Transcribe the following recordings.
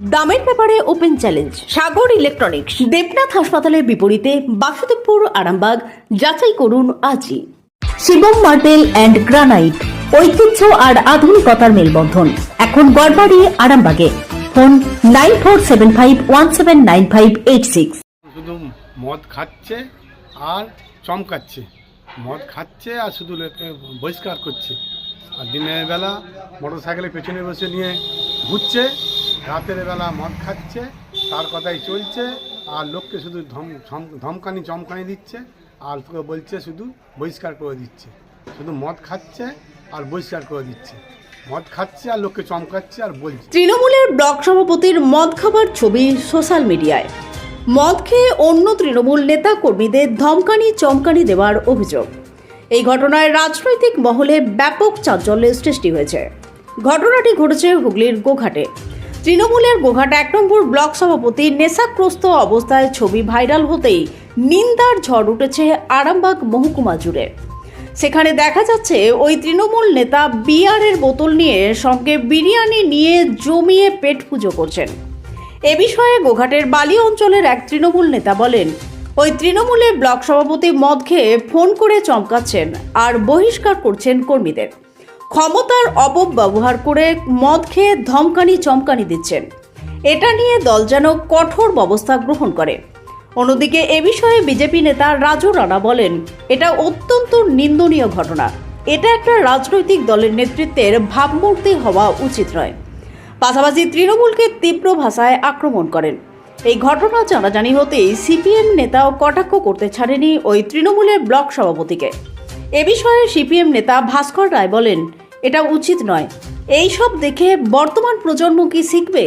দামের ব্যাপারে open challenge Sagar electronics Debnath হাসপাতালের বিপরীতে বাসুদেবপুর, আরামবাগ, যাচাই করুন আজই। শিবম মার্বেল অ্যান্ড গ্রানাইট ঐতিহ্য আর আধুনিকতার মেলবন্ধন। এখন গড়বাড়ি, আরামবাগে। Phone nine four seven five one seven nine five eight six শুধু মদ খাচ্ছে আর চমকাচ্ছে। মদ খাচ্ছে আর শুধু বহিষ্কার করছে। আর দিনের বেলা মোটর সাইকেলের পেছনে বসে নিয়ে ঘুরছে, রাতের বেলা মদ খাচ্ছে, তার কথাই চলছে, আর লোককে শুধু ধম, ধম- ধমকানি, চমকানি দিচ্ছে, আর তোকে বলছে শুধু বহিষ্কার করে দিচ্ছে। শুধু মদ খাচ্ছে আর বহিষ্কার করে দিচ্ছে। মদ খাচ্ছে আর লোককে চমকাচ্ছে আর বলছে। তৃণমূলের ব্লক সভাপতির মদ খাবার ছবি সোশ্যাল মিডিয়ায়। মদ খেয়ে অন্য তৃণমূল নেতা কর্মীদের ধমকানি, চমকানি দেওয়ার অভিযোগ। এই ঘটনায় রাজনৈতিক মহলে ব্যাপক চাঞ্চল্যের সৃষ্টি হয়েছে। ঘটনাটি ঘটেছে হুগলির গোঘাটে। তৃণমূলের গোঘাট এক নম্বর ব্লক সভাপতি নেশাগ্রস্ত অবস্থায় ছবি ভাইরাল হতেই নিন্দার ঝড় উঠেছে আরামবাগ মহকুমা জুড়ে। সেখানে দেখা যাচ্ছে ওই তৃণমূল নেতা বিয়ারের বোতল নিয়ে সঙ্গে বিরিয়ানি নিয়ে জমিয়ে পেট পুজো করছেন। এ বিষয়ে গোঘাটের বালি অঞ্চলের এক তৃণমূল নেতা বলেন ওই তৃণমূলের ব্লক সভাপতি মদ খেয়ে ফোন করে চমকাচ্ছেন আর বহিষ্কার করছেন কর্মীদের। ক্ষমতার অপব্যবহার করে মদ খেয়ে ধমকানি চমকানি দিচ্ছেন। এটা নিয়ে দল যেন কঠোর ব্যবস্থা গ্রহণ করে। অন্যদিকে এ বিষয়ে বিজেপি নেতা রাজু রানা বলেন, এটা অত্যন্ত নিন্দনীয় ঘটনা। এটা একটা রাজনৈতিক দলের নেতৃত্বের ভাবমূর্তি হওয়া উচিত নয়। পাশাপাশি তৃণমূলকে তীব্র ভাষায় আক্রমণ করেন। এই ঘটনা জানাজানি হতেই সিপিএম নেতাও কটাক্ষ করতে ছাড়েনি ওই তৃণমূলের ব্লক সভাপতিকে। এ বিষয়ে সিপিএম নেতা ভাস্কর রায় বলেন, এটা উচিত নয়। এই সব দেখে বর্তমান প্রজন্ম কি শিখবে?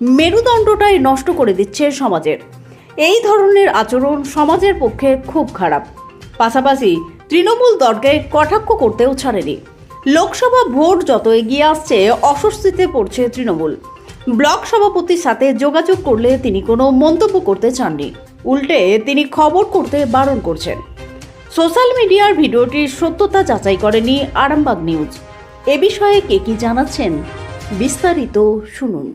মেরুদণ্ডটাই নষ্ট করে দিচ্ছে সমাজের। এই ধরনের আচরণ সমাজের পক্ষে খুব খারাপ। পাশাপাশি তৃণমূল দলকে কটাক্ষ করতেও ছাড়েনি। লোকসভা ভোট যত এগিয়ে আসছে, অস্বস্তিতে পড়ছে তৃণমূল। ব্লক সভাপতির সাথে যোগাযোগ করলে তিনি কোনো মন্তব্য করতে চাননি। উল্টে তিনি খবর করতে বারণ করছেন। সোশ্যাল মিডিয়ার ভিডিওটির সত্যতা যাচাই করেনি আরামবাগ নিউজ। এ বিষয়ে কে কি জানাচ্ছেন বিস্তারিত শুনুন।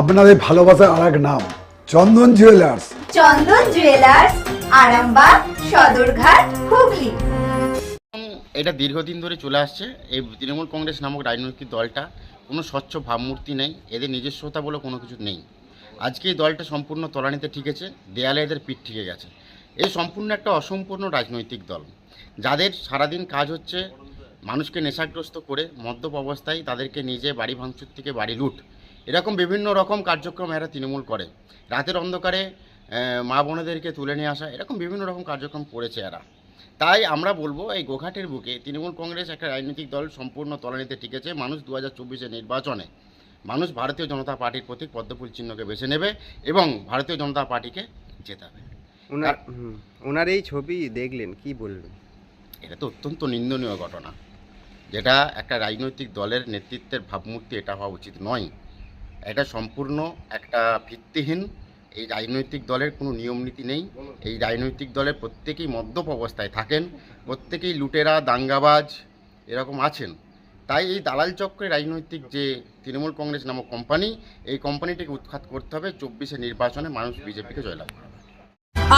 আপনাদের ভালোবাসার আর এক নাম চন্দন জুয়েলার্স। চন্দন জুয়েলার্স আরামবাগ সদরঘাট হুগলি। এটা দীর্ঘদিন ধরে চলে আসছে। এই তৃণমূল কংগ্রেস নামক রাজনৈতিক দলটা কোনো স্বচ্ছ ভাবমূর্তি নেই, এদের নিজস্বতা বলে কোনো কিছু নেই। আজকে এই দলটা সম্পূর্ণ তলানিতে ঠিকেছে দেয়ালে এদের পিঠ ঠিকে গেছে। এই সম্পূর্ণ একটা অসম্পূর্ণ রাজনৈতিক দল। যাদের সারাদিন কাজ হচ্ছে, মানুষকে নেশাগ্রস্ত করে, মদ্যপ অবস্থায় তাদেরকে নিজে বাড়ি ভাঙচুর থেকে বাড়ি লুট। এরকম বিভিন্ন রকম কার্যক্রম এরা তৃণমূল করে। রাতের অন্ধকারে মা বোনেদেরকে তুলে নিয়ে আসা, এরকম বিভিন্ন রকম কার্যক্রম করেছে এরা। তাই আমরা বলব এই গোঘাটের বুকে তৃণমূল কংগ্রেস একটা রাজনৈতিক দল সম্পূর্ণ তলানিতে টিকেছে মানুষ দু হাজার চব্বিশের নির্বাচনে মানুষ ভারতীয় জনতা পার্টির প্রতীক পদ্মফুল চিহ্নকে বেছে নেবে এবং ভারতীয় জনতা পার্টিকে জেতাবে। ওনার ওনার এই ছবি দেখলেন কি বলবেন? এটা তো অত্যন্ত নিন্দনীয় ঘটনা যেটা একটা রাজনৈতিক দলের নেতৃত্বের ভাবমূর্তি এটা হওয়া উচিত নয়। এটা সম্পূর্ণ একটা ভিত্তিহীন এই রাজনৈতিক দলের কোনো নিয়মনীতি নেই। এই রাজনৈতিক দলের প্রত্যেকেই মদ্যপ অবস্থায় থাকেন। প্রত্যেকেই লুটেরা দাঙ্গাবাজ এরকম আছেন। তাই এই দালাল চক্রে রাজনৈতিক যে তৃণমূল কংগ্রেস নামক কোম্পানি এই কোম্পানিটিকে উৎখাত করতে হবে চব্বিশে নির্বাচনে মানুষ বিজেপিকে জয়লাভ করবে।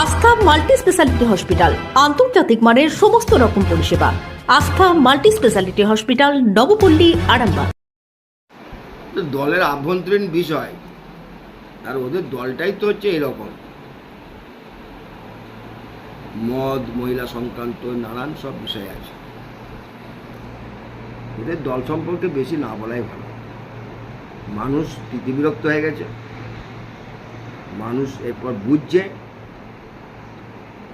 আস্থা মাল্টি স্পেশালিটি হসপিটাল আন্তর্জাতিক মানের সমস্ত রকম পরিষেবা। Astha multi speciality hospital Nabapalli Arambagh. দলের আভ্যন্তরীণ বিষয় আর ওদের দলটাই তো হচ্ছে এরকম। মদ, মহিলা সংক্রান্ত, নানান সব বিষয় আছে। এদের দল সম্পর্কে বেশি না বলাই ভালো। মানুষ বিরক্ত হয়ে গেছে। মানুষ এরপর বুঝছে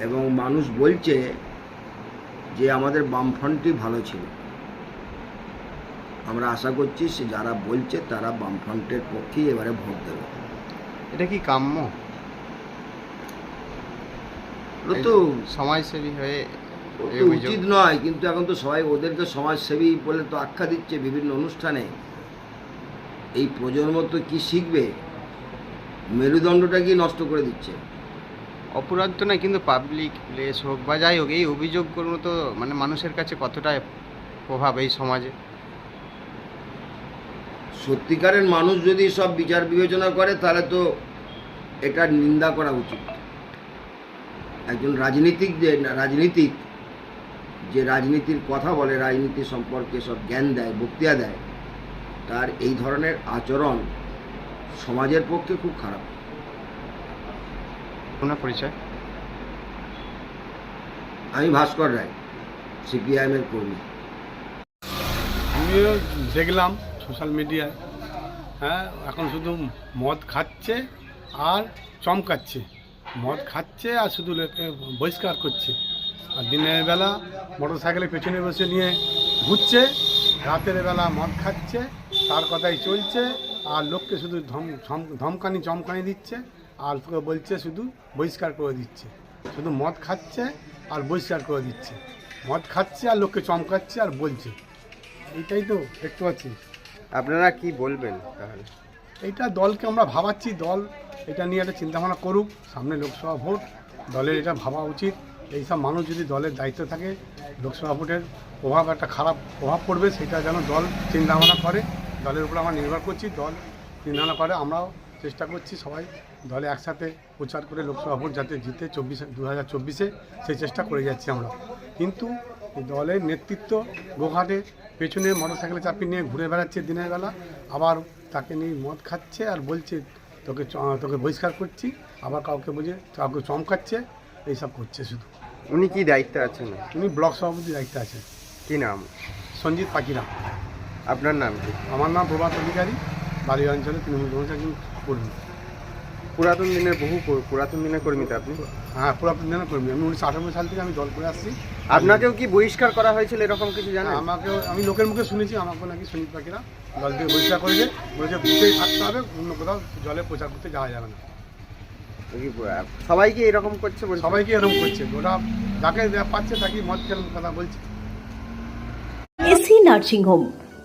এবং মানুষ বলছে যে আমাদের বামফ্রন্টই ভালো ছিল। আমরা আশা করছি যারা বলছে তারা বামফ্রন্টের পক্ষেই এবারে ভোট দেবে। এটা কি কাম্য? তো সমাজসেবী হয়ে উচিত নয় কিন্তু এখন তো সবাই ওদেরকে সমাজসেবী বলে তো আখ্যা দিচ্ছে বিভিন্ন অনুষ্ঠানে। এই প্রজন্ম তো কি শিখবে? মেরুদণ্ডটা কি নষ্ট করে দিচ্ছে? অপরাধ তো নয় কিন্তু পাবলিক প্লেস হোক বা যাই হোক এই অভিযোগগুলো তো মানে মানুষের কাছে কতটা প্রভাব এই সমাজে? সত্যিকারের মানুষ যদি সব বিচার বিবেচনা করে তাহলে তো এটা নিন্দা করা উচিত। একজন রাজনীতিক যে রাজনীতিক যে রাজনীতির কথা বলে রাজনীতি সম্পর্কে সব জ্ঞান দেয় বক্তিয়া দেয় তার এই ধরনের আচরণ সমাজের পক্ষে খুব খারাপ। আপনার পরিচয়? আমি ভাস্কর রায় সিপিআইএমের কর্মী। আমিও দেখলাম সোশ্যাল মিডিয়ায় হ্যাঁ এখন শুধু মদ খাচ্ছে আর চমকাচ্ছে। মদ খাচ্ছে আর শুধু বহিষ্কার করছে। আর দিনের বেলা মোটর সাইকেলের পেছনে বসে নিয়ে ঘুরছে, রাতের বেলা মদ খাচ্ছে, তার কথাই চলছে, আর লোককে শুধু ধম, ধম- ধমকানি, চমকানি দিচ্ছে, আর তোকে বলছে শুধু বহিষ্কার করে দিচ্ছে। শুধু মদ খাচ্ছে আর বহিষ্কার করে দিচ্ছে। মদ খাচ্ছে আর লোককে চমকাচ্ছে আর বলছে। এইটাই তো দেখতে পাচ্ছি। আপনারা কি বলবেন তাহলে? এইটা দলকে আমরা ভাবাচ্ছি, দল এটা নিয়ে একটা চিন্তাভাবনা করুক, সামনে লোকসভা ভোট, দলের এটা ভাবা উচিত। এইসব মানুষ যদি দলের দায়িত্ব থাকে, লোকসভা ভোটের প্রভাব, একটা খারাপ প্রভাব পড়বে, সেটা যেন দল চিন্তাভাবনা করে। দলের উপর আমরা নির্ভর করছি, দল চিন্তাভাবনা করে, আমরাও চেষ্টা করছি সবাই দলে একসাথে প্রচার করে লোকসভা ভোট যাতে জিতে চব্বিশে দু হাজার চব্বিশে সেই চেষ্টা করে যাচ্ছি আমরা। কিন্তু দলের নেতৃত্ব গোঘাটে পেছনে মোটরসাইকেলে চাপিয়ে নিয়ে ঘুরে বেড়াচ্ছে দিনের বেলা। আবার তাকে নিয়ে মদ খাচ্ছে আর বলছে তোকে তোকে বহিষ্কার করছি। আবার কাউকে বুঝে কাউকে চমকাচ্ছে। এইসব করছে শুধু। উনি কি দায়িত্বে আছেন? উনি ব্লক সভাপতি দায়িত্বে আছেন। কি নাম? সঞ্জিত পাকিরা। আপনার নাম কি? আমার নাম প্রভাত অধিকারী। বাড়ি অঞ্চলে তৃণমূল কংগ্রেস একজন কর্মী। পুরাতন দিনের বহু পুরাতন দিনের কর্মী তো আপনি? হ্যাঁ পুরাতন দিনের কর্মী। আমি উনিশশো আটানব্বই সাল থেকে আমি জল করে আসছি। আপনাকেও কি বহিষ্কার করা হয়েছিল এরকম কিছু জানেন? আমাকেও আমি লোকের মুখে শুনেছি আমাকে নাকি সঞ্জিত পাখিরা জল থেকে বহিষ্কার করেছে। বলেছে বুথেই থাকতে হবে অন্য কোথাও জলে প্রচার করতে যাওয়া যাবে না। কি, আহ, এরকম করছে সবাইকে এরকম করছে? ওরা যাকে যা পাচ্ছে তাকে মদ খেলার কথা বলছে। AC nursing home